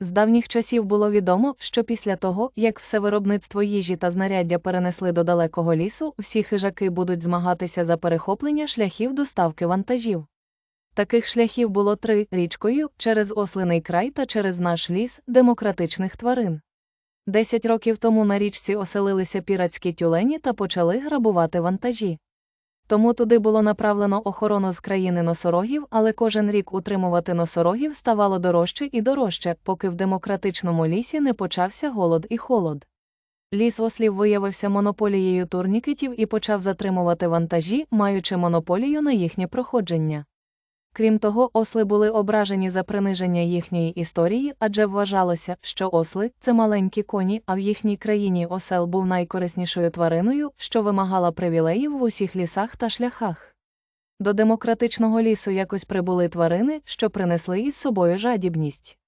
З давніх часів було відомо, що після того, як все виробництво їжі та знаряддя перенесли до далекого лісу, всі хижаки будуть змагатися за перехоплення шляхів доставки вантажів. Таких шляхів було три річкою через ослиний край та через наш ліс демократичних тварин. Десять років тому на річці оселилися піратські тюлені та почали грабувати вантажі. Тому туди було направлено охорону з країни носорогів, але кожен рік утримувати носорогів ставало дорожче і дорожче, поки в демократичному лісі не почався голод і холод. Ліс ослів виявився монополією турнікетів і почав затримувати вантажі, маючи монополію на їхнє проходження. Крім того, осли були ображені за приниження їхньої історії, адже вважалося, що осли це маленькі коні, а в їхній країні осел був найкориснішою твариною, що вимагала привілеїв в усіх лісах та шляхах. До демократичного лісу якось прибули тварини, що принесли із собою жадібність.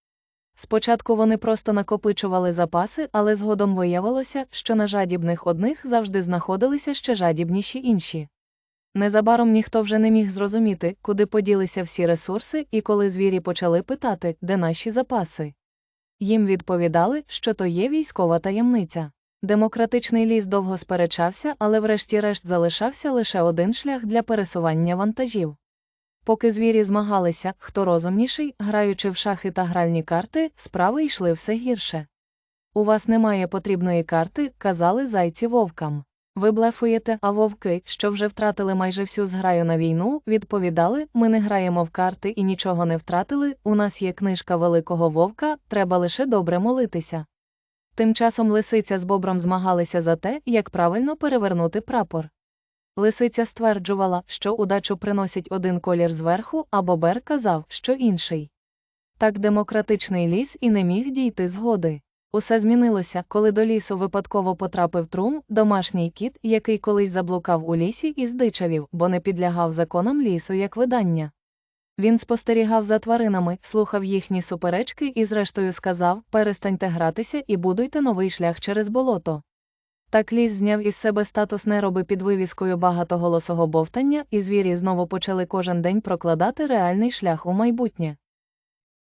Спочатку вони просто накопичували запаси, але згодом виявилося, що на жадібних одних завжди знаходилися ще жадібніші інші. Незабаром ніхто вже не міг зрозуміти, куди поділися всі ресурси, і коли звірі почали питати, де наші запаси. Їм відповідали, що то є військова таємниця. Демократичний ліс довго сперечався, але врешті-решт залишався лише один шлях для пересування вантажів. Поки звірі змагалися, хто розумніший, граючи в шахи та гральні карти, справи йшли все гірше. У вас немає потрібної карти, казали зайці вовкам. Ви блефуєте, а вовки, що вже втратили майже всю зграю на війну, відповідали: ми не граємо в карти і нічого не втратили. У нас є книжка великого вовка, треба лише добре молитися. Тим часом лисиця з бобром змагалися за те, як правильно перевернути прапор. Лисиця стверджувала, що удачу приносить один колір зверху, а бобер казав, що інший. Так демократичний ліс і не міг дійти згоди. Усе змінилося, коли до лісу випадково потрапив трум, домашній кіт, який колись заблукав у лісі і здичавів, бо не підлягав законам лісу як видання. Він спостерігав за тваринами, слухав їхні суперечки і, зрештою, сказав: перестаньте гратися і будуйте новий шлях через болото. Так ліс зняв із себе статус нероби під вивіскою багатоголосого бовтання, і звірі знову почали кожен день прокладати реальний шлях у майбутнє.